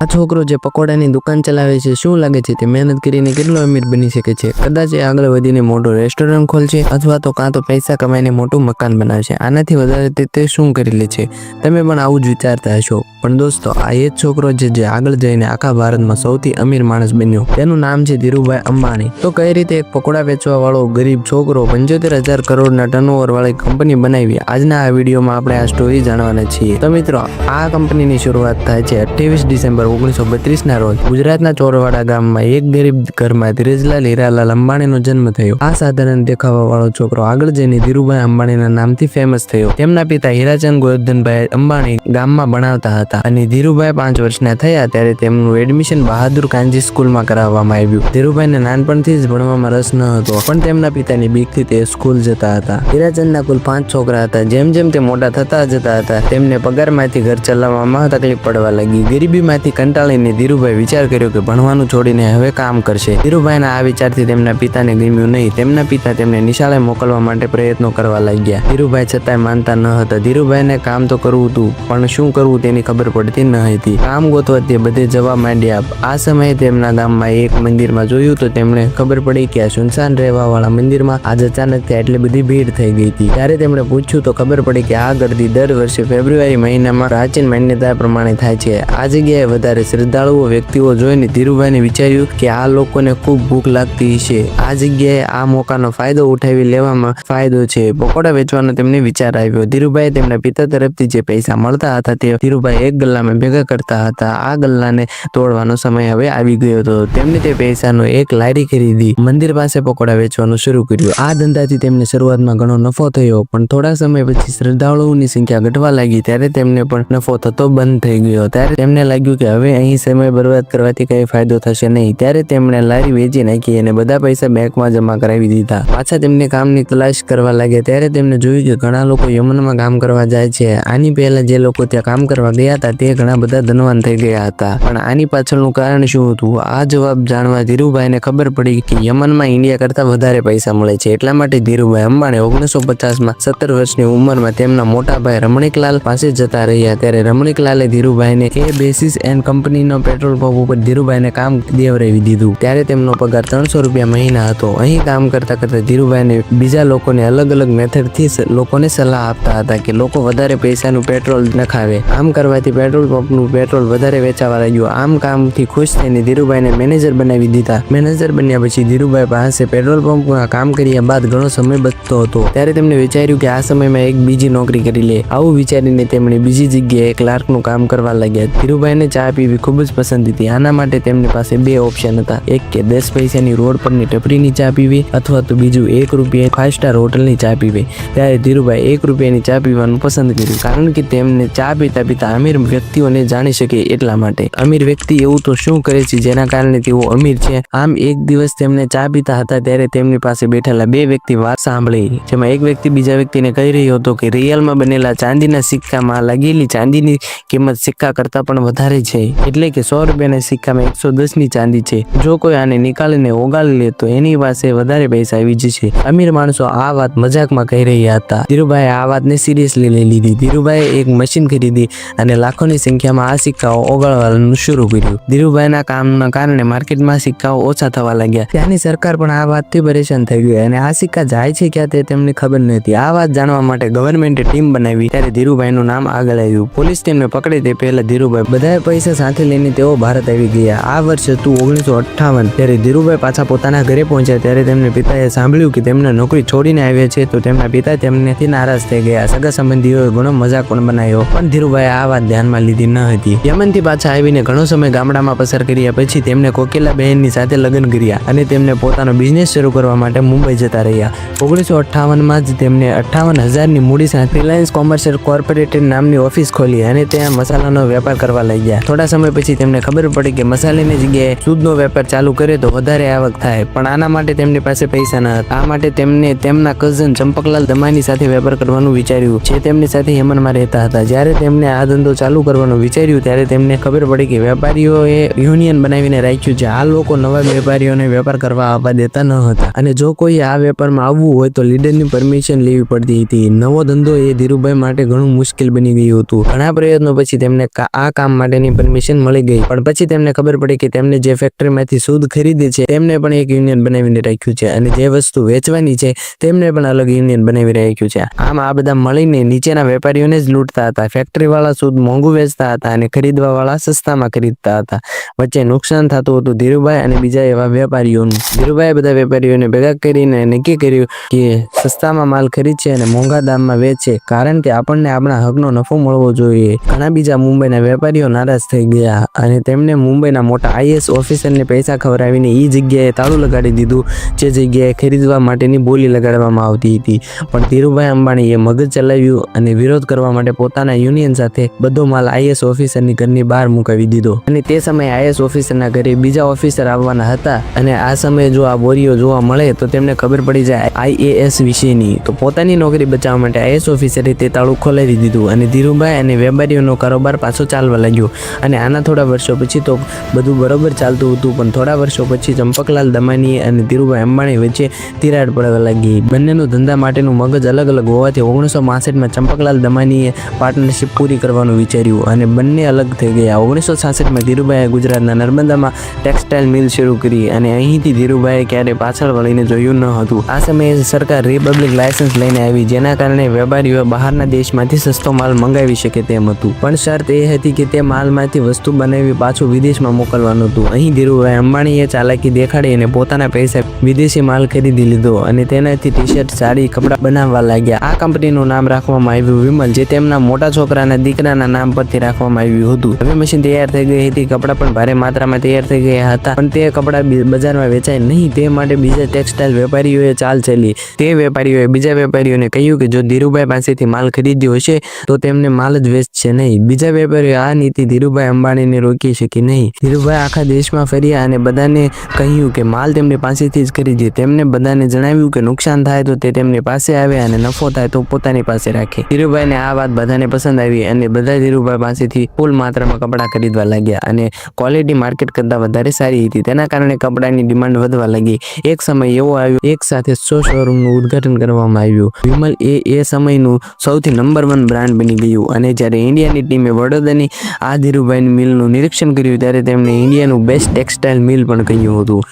આ છોકરો જે પકોડાની દુકાન ચલાવે છે, શું લાગે છે તે મહેનત કરીને કેટલો અમીર બની શકે છે? કદાચ એ આગળ વધીને મોટો રેસ્ટોરન્ટ ખોલશે અથવા તો કાં તો પૈસા કમાઈને મોટું મકાન બનાવશે. આનાથી વધારે તે શું કરી લે છે? તમે પણ આવું જ વિચારતા હશો. પણ દોસ્તો, આ એ છોકરો છે જે આગળ જઈને આખા ભારતમાં સૌથી અમીર માણસ બન્યો. તેનું નામ છે ધીરુભાઈ અંબાણી. તો કઈ રીતે એક પકોડા વેચવા વાળો ગરીબ છોકરો પંચોતેર હજાર કરોડના ટર્નઓવર વાળી કંપની બનાવી? આજના આ વિડીયોમાં આપણે આ સ્ટોરી જાણવાના છીએ. તો મિત્રો, આ કંપનીની શરૂઆત થાય છે અઠ્યાવીસ ડિસેમ્બર ઓગણીસો બત્રીસના રોજ. ગુજરાતના ચોરવાડા ગામમાં એક ગરીબ ઘરમાં ધીરજલાલ હીરાલાલ અંબાણીનો જન્મ થયો. આ સાધારણ દેખાવા વાળો છોકરો આગળ જઈને ધીરુભાઈ અંબાણીના નામથી ફેમસ થયો. તેમના પિતા હીરાચંદ ગોવર્ધનભાઈ અંબાણી ગામમાં ભણાવતા હતા. અને ધીરુભાઈ પાંચ વર્ષના થયા ત્યારે તેમનું એડમિશન બહાદુર કાંજી સ્કૂલમાં કરાવવામાં આવ્યું. ધીરુભાઈને નાનપણથી જ ભણવામાં રસ ન હતો, પણ તેમના પિતાની બીકથી તે સ્કૂલ જતા હતા. હીરાચંદના કુલ પાંચ છોકરા હતા. જેમ જેમ તે મોટા થતા જતા હતા, તેમને પગારમાંથી ઘર ચલાવવામાં તકલીફ પડવા લાગી. ગરીબીમાંથી કંટાળીને ધીરુભાઈ વિચાર કર્યો કે ભણવાનું છોડીને હવે કામ કરશે. ધીરુભાઈના આ વિચારથી તેમના પિતાને ગમ્યું નહીં. તેમના પિતા તેમને નિશાળે મોકલવા માટે પ્રયત્નો કરવા લાગ્યા. ધીરુભાઈ છતાંય માનતા ન હતા. ધીરુભાઈને કામ તો કરવું હતું, પણ શું કરવું તેની ખબર પડતી ન હતી કામ ગોતવા તે બધે જવા માંડ્યા. આ સમયે તેમના ગામમાં એક મંદિરમાં જોયું તો તેમણે ખબર પડી કે આ સુનસાન રહેવા વાળા મંદિરમાં આજ અચાનક એટલી બધી ભીડ થઈ ગઈ હતી. ત્યારે તેમણે પૂછ્યું તો ખબર પડી કે આ ગરદી દર વર્ષે ફેબ્રુઆરી મહિનામાં પ્રાચીન માન્યતા પ્રમાણે થાય છે. આ જગ્યાએ વધારે શ્રદ્ધાળુઓ, વ્યક્તિઓ જોઈને ધીરુભાઈને વિચાર્યું કે આ લોકોને ખૂબ ભૂખ લાગતી છે આ જગ્યાએ આ મોકાનો ફાયદો ઉઠાવી લેવામાં ફાયદો છે. પકોડા વેચવાનો તેમને વિચાર આવ્યો. ધીરુભાઈ તેમના પિતા તરફથી જે પૈસા મળતા હતા તે ધીરુભાઈ એક ગલ્લામાં ભેગા કરતા હતા. આ ગલ્લાને તોડવાનો સમય હવે આવી ગયો હતો. તેમને તે પૈસાનો એક લારી ખરીદી, મંદિર પાસે પકોડા વેચવાનું શરૂ કર્યું. આ ધંધાથી તેમને શરૂઆતમાં ઘણો નફો થયો, પણ થોડા સમય પછી શ્રદ્ધાળુઓની સંખ્યા ઘટવા લાગી. ત્યારે તેમને પણ નફો થતો બંધ થઈ ગયો. ત્યારે તેમને લાગ્યું કે હવે અહીં સમય બરબાદ કરવાથી કઈ ફાયદો થશે નહીં. ત્યારે તેમણે લારી વેચી નાખી અને બધા પૈસા બેંકમાં જમા કરાવી દીધા. પાછા તેમને કામની તલાશ કરવા લાગ્યા. ત્યારે તેમને જોયું કે ઘણા લોકો યમનમાં કામ કરવા જાય છે. આની પહેલા જે લોકો ત્યાં કામ કરવા ગયા હતા તે ઘણા બધા ધનવાન થઈ ગયા હતા. પણ આની પાછળનું કારણ શું હતું? આ જવાબ જાણવા ધીરુભાઈને ખબર પડી કે યમનમાં ઇન્ડિયા કરતા વધારે પૈસા મળે છે. એટલા માટે ધીરુભાઈ અંબાણી ઓગણીસો પચાસમાં સત્તર વર્ષની ઉંમરમાં તેમના મોટા ભાઈ રમણીકલાલ પાસે જતા રહ્યા. ત્યારે રમણીકલાલે ધીરુભાઈને એ બેસિસ એન્ડ કંપનીનો પેટ્રોલ પંપ ઉપર ધીરુભાઈને કામ દેવરાવી દીધું. ત્યારે તેમનો પગાર ત્રણસો રૂપિયા મહિના હતો. અહીં કામ કરતા કરતા ધીરુભાઈને બીજા લોકોને અલગ અલગ મેથડથી લોકોને સલાહ આપતા હતા કે લોકો વધારે પૈસાનું પેટ્રોલ નખાવે. આમ કરવાથી પેટ્રોલ પંપનું પેટ્રોલ વધારે વેચાવા લાગ્યું. આમ કામથી ખુશ થઈને ધીરુભાઈને મેનેજર બનાવી દીધા. મેનેજર બન્યા પછી ધીરુભાઈ પાસે પેટ્રોલ પંપમાં કામ કર્યા બાદ ઘણો સમય બચતો હતો. ત્યારે તેમણે વિચાર્યું કે આ સમયમાં એક બીજી નોકરી કરી લે. આવું વિચારીને તેમણે બીજી જગ્યાએ ક્લાર્કનું કામ કરવા લાગ્યા. ધીરુભાઈને ચા પીવી ખૂબ જ પસંદ હતી. આના માટે તેમની પાસે બે ઓપ્શન હતા. એક કે દસ પૈસાની રોડ પરની ટપરીની ચા પીવી અથવા તો બીજું એક રૂપિયા ફાઇવ સ્ટાર હોટલની ચા પીવી. ત્યારે ધીરુભાઈ એક રૂપિયાની ચા પીવાનું પસંદ કર્યું. કારણ કે તેમને ચા પીતા પીતા અમીર વ્યક્તિઓને જાણી શકે એટલા માટે. અમીર વ્યક્તિ એવું તો શું કરે છે જેના કારણે તેઓ અમીર છે? આમ એક દિવસ તેમને ચા પીતા હતા ત્યારે તેમની પાસે બેઠેલા બે વ્યક્તિ વાત સાંભળી. જેમાં એક વ્યક્તિ બીજા વ્યક્તિને કહી રહ્યો હતો કે રિયલમાં બનેલા ચાંદીના સિક્કામાં લાગેલી ચાંદીની કિંમત સિક્કા કરતાં પણ વધારે છે. એટલે કે સો રૂપિયાના સિક્કામાં એકસો દસની ચાંદી છે. જો કોઈ આને નિકાલીને ઓગાળી લે તો એની પાસે વધારે પૈસા આવી જશે. અમીર માણસો આ વાત મજાકમાં કહી રહ્યા હતા. ધીરુભાઈ આ વાતને સિરિયસલી લઈ લીધી. ધીરુભાઈએ એક મશીન ખરીદી અને લાખોની સંખ્યામાં આ સિક્કાઓ ઓગળવાનું શરૂ કર્યું. ધીરુભાઈના કામના કારણે માર્કેટમાં સિક્કાઓ ઓછા થવા લાગ્યા. ત્યાંની સરકાર પણ આ વાતથી પરેશાન થઈ ગઈ અને આ સિક્કા જાય છે ક્યાં તે તેમને ખબર નથી આ વાત જાણવા માટે ગવર્મેન્ટે ટીમ બનાવી ત્યારે ધીરુભાઈનું નામ આગળ આવ્યું. પોલીસ તેમને પકડે તે પહેલા ધીરુભાઈ બધાએ પૈસા સાથે લઈને તેઓ ભારત આવી ગયા. આ વર્ષ હતું ઓગણીસો અઠ્ઠાવન. ત્યારે ધીરુભાઈ પાછા પોતાના ઘરે પહોંચ્યા ત્યારે તેમને પિતાએ સાંભળ્યું કે તેમને નોકરી છોડીને આવ્યા છે તો તેમના પિતા તેમનેથી નારાજ થઈ ગયા. સગા સંબંધીઓએ ઘણો મજાક પણ બનાવ્યો. પણ ધીરુભાઈ આ વાત ધ્યાનમાં લીધી ન હતી. યમનથી પાછા આવીને ઘણો સમય ગામડામાં પસાર કર્યા પછી તેમને કોકિલા બહેનની સાથે લગ્ન કર્યા અને તેમને પોતાનો બિઝનેસ શરૂ કરવા માટે મુંબઈ જતા રહ્યા. ઓગણીસો અઠ્ઠાવનમાં જ તેમને અઠ્ઠાવન હજારની મૂડી સાથે રિલાયન્સ કોમર્શિયલ કોર્પોરેટેડ નામની ઓફિસ ખોલી અને ત્યાં મસાલાનો વેપાર કરવા લાગ્યા. થોડા સમય પછી તેમને ખબર પડી કે મસાલાની જગ્યાએ દૂધનો વેપાર ચાલુ કરે તો વધારે આવક થાય, પણ આના માટે તેમની પાસે પૈસા ન હતા. આ માટે તેમને તેમના કઝન ચંપકલાલ દમાની સાથે વેપાર કરવાનું વિચાર્યું, જે તેમની સાથે યમનમાં રહેતા હતા. જ્યારે તેમને આ ધંધો ચાલુ કરવાનું વિચાર્યું ત્યારે તેમને ખબર પડી કે વેપારીઓએ યુનિયન બનાવીને રાખ્યું છે. આ લોકો નવા વેપારીઓને વેપાર કરવા આવવા દેતા ન હતા. અને જો કોઈ આ વેપારમાં આવવું હોય તો લીડરની પરમિશન લેવી પડતી હતી. નવો ધંધો એ ધીરુભાઈ માટે ઘણું મુશ્કેલ બની ગયું હતું. ઘણા પ્રયત્નો પછી તેમને આ કામ માટેની પરમિશન મળી ગઈ. પણ પછી તેમને ખબર પડી કે તેમને જે ફેક્ટરીમાંથી શુદ્ધ ખરીદે છે, તેમને પણ એક યુનિયન બનાવીને રાખ્યું છે. અને જે વસ્તુ વેચવાની છે, તેમને પણ અલગ યુનિયન બનાવી રાખ્યું છે. આમ આ બધા મળીને નીચેના વેપારીઓને જ લૂંટતા હતા. ફેક્ટરી વાળા શુદ્ધ મોંઘું વેચતા હતા અને ખરીદવા વાળા સસ્તામાં ખરીદતા હતા. વચ્ચે નુકસાન થતું હતું ધીરુભાઈ અને બીજા એવા વેપારીઓનું. ધીરુભાઈએ બધા વેપારીઓને ભેગા કરીને નક્કી કર્યું કે સસ્તામાં માલ ખરીદશે અને મોંઘા દામમાં વેચે કારણ કે આપણને આપણા હકનો નફો મળવો જોઈએ. ઘણા બીજા મુંબઈના વેપારીઓ નારાજ થઈ ગયા અને તેમને મુંબઈના મોટા આઈએસ ઓફિસરને પૈસા ખવડાવીને એ જગ્યાએ તાળું લગાડી દીધું, જે જગ્યાએ ખરીદવા માટેની બોલી લગાડવામાં આવતી હતી. પણ ધીરુભાઈ અંબાણીએ મગજ ચલાવ્યું અને વિરોધ કરવા માટે પોતાના યુનિયન સાથે બધો માલ આઈએસ ઓફિસરની ઘરની બહાર મુકાવી દીધો. અને તે સમયે આઈએસ ઓફિસરના ઘરે બીજા ઓફિસર આવવાના હતા અને આ સમયે જો આ બોરીઓ જોવા મળે તો તેમને ખબર પડી જાય આઈએએસ વિશેની. તો પોતાની નોકરી બચાવવા માટે આઈએસ ઓફિસરે તે તાળું ખોલાવી દીધું અને ધીરુભાઈ અને વેપારીઓનો કારોબાર પાછો ચાલવા લાગ્યો. અને આના થોડા વર્ષો પછી તો બધું બરોબર ચાલતું હતું, પણ થોડા વર્ષો પછી ચંપકલાલ દમાની અને ધીરુભાઈ અંબાણી વચ્ચે તિરાડ પડવા લાગી. બંનેનું ધંધા માટેનું મગજ અલગ અલગ હોવાથી ઓગણીસો માં ચંપકલાલ દમાનીએ પાર્ટનરશિપ પૂરી કરવાનું વિચાર્યું અને બંને અલગ થઈ ગયા. ઓગણીસો છાસઠમાં ધીરુભાઈએ ગુજરાતના નર્મદામાં ટેક્સટાઇલ મિલ શરૂ કરી અને અહીંથી ધીરુભાઈએ ક્યારે પાછળ વળીને જોયું ન હતું. આ સમયે સરકાર રિપબ્લિક લાયસન્સ લઈને આવી, જેના કારણે વેપારીઓ બહારના દેશમાંથી સસ્તો માલ મંગાવી શકે તેમ હતું. પણ શરત એ હતી કે તે માલમાંથી વસ્તુ બનાવી પાછું વિદેશમાં મોકલવાનું હતું. અહીં ધીરુભાઈ અંબાણીએ ચાલાકી દેખાડી અને પોતાના પૈસા વિદેશી માલ ખરીદી લીધો અને તેનાથી ટી શર્ટ સાડી, કપડાં બનાવવા લાગ્યા. આ કંપનીનું નામ રાખવામાં આવ્યું વિમલ, જે તેમના મોટા છોકરાના દીકરાના નામ પરથી રાખવામાં આવ્યું હતું. હવે મશીન તૈયાર થઈ ગઈ હતી. કપડાં પણ ભારે માત્રામાં તૈયાર થઈ ગયા હતા. પણ તે કપડાં બજારમાં વેચાય નહીં. તે માટે બીજા ટેક્સટાઇલ વેપારીઓએ ચાલ ચલી તે વેપારીઓએ બીજા વેપારીઓને કહ્યું કે જો ધીરુભાઈ પાસેથી માલ ખરીદ્યો હશે, તો તેમને માલ જ વેચશે નહીં. બીજા વેપારીઓ આ નીતિ ધીરુભાઈ અંબાણીને રોકી શકી નહીં. ધીરુભાઈ આખા દેશમાં ફર્યા અને બધાને કહ્યું કે માલ તેમની પાસેથી જ ખરીદે તેમને બધાને જણાવ્યું કે નુકસાન થાય તો તે તેમની પાસે આવે અને નફો થાય તો પોતાની પાસે રાખે. ધીરુભાઈને આ વાત બધાને પસંદ આવી અને બધા ધીરુભાઈ પાસેથી ફૂલ માત્રામાં કપડાં ખરીદવા લાગ્યા અને ક્વોલિટી માર્કેટ કરતાં વધારે સારી હતી. તેના કારણે કપડાની ડિમાન્ડ વધવા લાગી. એક સમય એવો આવ્યો, એક સાથે સો શોરૂમનું ઉદ્ઘાટન કરવામાં આવ્યું. વિમલ એ એ સમયનું સૌથી નંબર વન બ્રાન્ડ બની ગયું અને જ્યારે ઇન્ડિયાની ટીમે વડોદરાની આ ધીરુભાઈની મિલનું નિરીક્ષણ કર્યું ત્યારે તેમણે ઇન્ડિયાનું બેસ્ટ ટેક્સટાઇલ મિલ પણ કહ્યું હતું.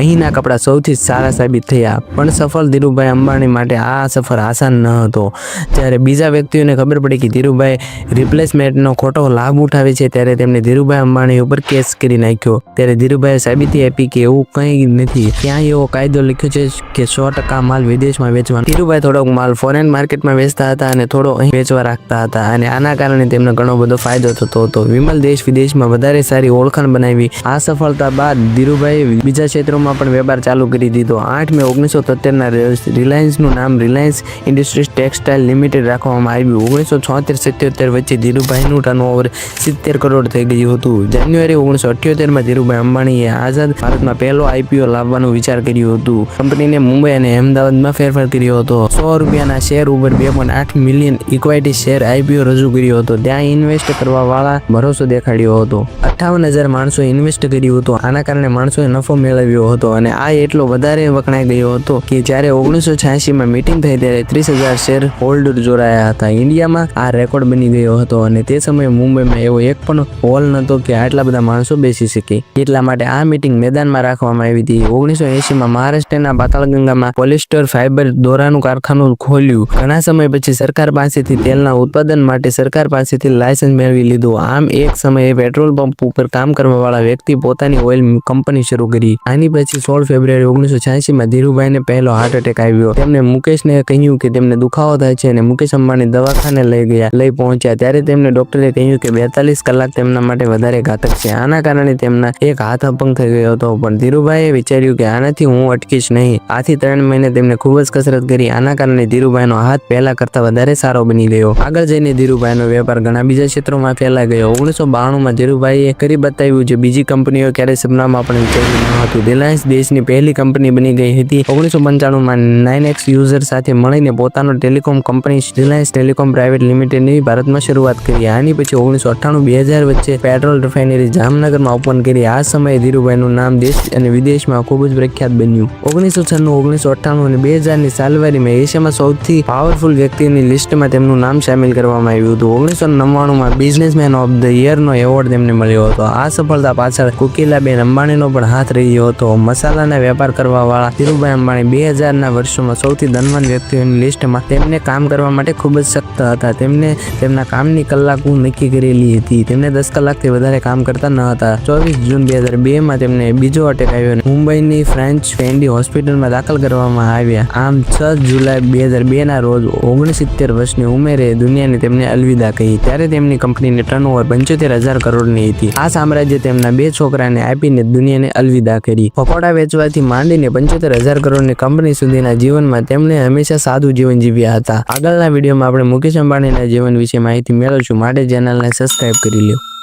અહીંના કપડાં સૌથી સારા સાબિત થયા, પણ સફળ ધીરુભાઈ અંબાણી માટે આ સફર આસાન ન હતો. જ્યારે બીજા વ્યક્તિઓને ખબર પડી કે ધીરુભાઈ રિપ્લેસમેન્ટનો ખોટો લાભ ઉઠાવે છે ત્યારે તેમણે ધીરુભાઈ અંબાણી ઉપર કેસ કરી નાખ્યો. ત્યારે ધીરુભાઈએ સાબિતી આપી કે એવું કંઈ નથી. ત્યાં એવો કાયદો લખ્યો છે કે સો માલ વિદેશમાં વેચવાનો. ધીરુભાઈ થોડોક માલ ફોરેન માર્કેટમાં વેચતા હતા અને થોડો અહીં વેચવા રાખતા હતા અને આના કારણે તેમને ઘણો બધો ફાયદો થતો હતો. વિમલ દેશ વિદેશમાં વધારે સારી ઓળખાણ બનાવી. આ સફળતા બાદ ધીરુભાઈએ બીજા ક્ષેત્રોમાં પણ વેપાર ચાલુ કરી દીધો. આઠ મે ઓગણીસો તોતેરના રિલાયન્સનું નામ રિલાયન્સ ઇન્ડસ્ટ્રીઝ ટેક્સટાઇલ લિમિટેડ રાખવામાં આવ્યું. ઓગણીસો છોતેર સિત્યોતેર વચ્ચે ધીરુભાઈનું ટર્નઓવર સિત્તેર કરોડ થઈ ગયું હતું. જાન્યુઆરી ઓગણીસો અઠ્યોતેરમાં ધીરુભાઈ અંબાણીએ આઝાદ ભારતમાં પહેલો આઈપીઓ લાવવાનો વિચાર કર્યો હતું. કંપનીને મુંબઈ અને અમદાવાદમાં ફેરફાર કર્યો હતો. સો રૂપિયાના શેર ઉપર બે પોઈન્ટ આઠ મિલિયન ઇક્વાઇટી શેર આઈપીઓ રજૂ કર્યો હતો. ત્યાં ઇન્વેસ્ટ કરવા વાળા ભરોસો દેખાડ્યો હતો. અઠાવન હજાર માણસો ઇન્વેસ્ટ કર્યું હતું. આના કારણે માણસોએ નફો મેળવ્યો હતો અને આ એટલો વધારે વખણાઈ ગયો હતો કે જ્યારે ઓગણીસો છ્યાસીમાં મિટિંગ થઈ ત્યારે ત્રીસ હજાર શેર હોલ્ડર જોડાયા હતા. ઇન્ડિયામાં આ રેકોર્ડ બની ગયો હતો અને તે સમયે મુંબઈમાં એવો એક પણ હોલ નહોતો કે આટલા બધા માણસો બેસી શકે. એટલા માટે આ મિટિંગ મેદાનમાં રાખવામાં આવી હતી. ઓગણીસો એંશીમાં મહારાષ્ટ્રના પાતાળગંગામાં પોલિસ્ટર ફાઇબર દોરાનું કારખાનું ખોલ્યું. ઘણા સમય પછી સરકાર પાસેથી તેલના ઉત્પાદન માટે સરકાર પાસેથી લાયસન્સ મેળવી લીધું. આમ એક સમયે પેટ્રોલ પંપ ઉપર કામ કરવા વાળા વ્યક્તિ પોતાની ઓઇલ કંપની શરૂ કરી. આની પછી સોળ ફેબ્રુઆરી ઓગણીસો છ્યાસીમાં ધીરુભાઈને પહેલો હાર્ટ એટેક આવ્યો. તેમને મુકેશને કહ્યું કે તેમને દુખાવો થાય છે અને મુકેશ અંબાણી દવાખાને લઈ ગયા, લઈ પહોંચ્યા. ત્યારે તેમને ડોક્ટરે કહ્યું કે બેતાલીસ કલાક તેમના માટે વધારે ઘાતક છે. આના કારણે તેમના એક હાથ અપંગ થઈ ગયો હતો. પણ ધીરુભાઈએ વિચાર્યું કે આનાથી હું અટકીશ નહીં. આથી ત્રણ મહિને તેમને ખૂબ જ કસરત કરી. આના કારણે ધીરુભાઈનો હાથ પહેલા કરતા વધારે સારો બની ગયો. આગળ જઈને ધીરુભાઈનો વેપાર ઘણા બીજા ક્ષેત્રોમાં ફેલાઈ ગયો. ઓગણીસો બાણુંમાં ધીરુભાઈએ કરી બતાવ્યું જે બીજી કંપનીઓ ક્યારેય સપનામાં પણ વિચાર્યું ન હતું. રિલાયન્સ દેશની પહેલી કંપની બની ગઈ હતી. ઓગણીસો પંચાણુંમાં નાઇન એક્સ યુઝર સાથે મળીને પોતાનો telecom company Reliance telecom private લિમિટેડની ભારતમાં શરૂઆત આની પછી ઓગણીસો અઠ્ઠાણું બે હજાર વચ્ચે પેટ્રોલ રિફાઇનરી જામનગરમાં ઓપન કરી. આ સમયે ધીરુભાઈનું નામ દેશ અને વિદેશમાં ખૂબ જ પ્રખ્યાત બન્યું. ઓગણીસો છન્નું, ઓગણીસો અઠ્ઠાણું અને બે હજારની સાલવારીમાં એશિયામાં સૌથી પાવરફુલ વ્યક્તિની લિસ્ટમાં તેમનું નામ સામેલ કરવામાં આવ્યું હતું. ઓગણીસો નવ્વાણુંમાં બિઝનેસમેન ઓફ ધ યરનો એવોર્ડ તેમને મળ્યો હતો. આ સફળતા પાછળ કોકિલાબેન અંબાણીનો પણ હાથ રહ્યો હતો. મસાલાના વેપાર કરવા વાળા ધીરુભાઈ અંબાણી બે હજારના વર્ષોમાં સૌથી ધનવાન વ્યક્તિઓની લિસ્ટમાં તેમને કામ કરવા માટે ખૂબ જ સખ્ત હતા. તેમને તેમના કામની કલાકો નક્કી કરેલી હતી. તેમને દસ કલાકથી વધારે કામ કરતા ન હતા. ચોવીસ જૂન બે હજાર બે માં તેમને બીજો અટેક આવ્યો મુંબઈની ફ્રેન્ચ ફેન્ડી હોસ્પિટલમાં દાખલ કરવામાં આવ્યા. આમ છ જુલાઈ બે હજાર બે ના રોજ ઓગણસિત્તેર વર્ષની ઉંમેરે દુનિયાને તેમને અલવિદા કહી. ત્યારે તેમની કંપનીની ટર્નઓવર પંચોતેર હજાર કરોડની હતી. આ સામ્રાજ્ય તેમના બે છોકરાને આપીને દુનિયાને અલવિદા કરી. પકોડા વેચવાથી માંડીને પંચોતેર હજાર કરોડની કંપની સુધીના જીવનમાં તેમણે હંમેશા સાદું જીવન જીવ્યા હતા. આગળના વિડીયોમાં આપણે મુકેશ અંબાણીના જીવન વિશે માહિતી મેળવશું. માટે ચેનલને સબસ્ક્રાઈબ કરી લો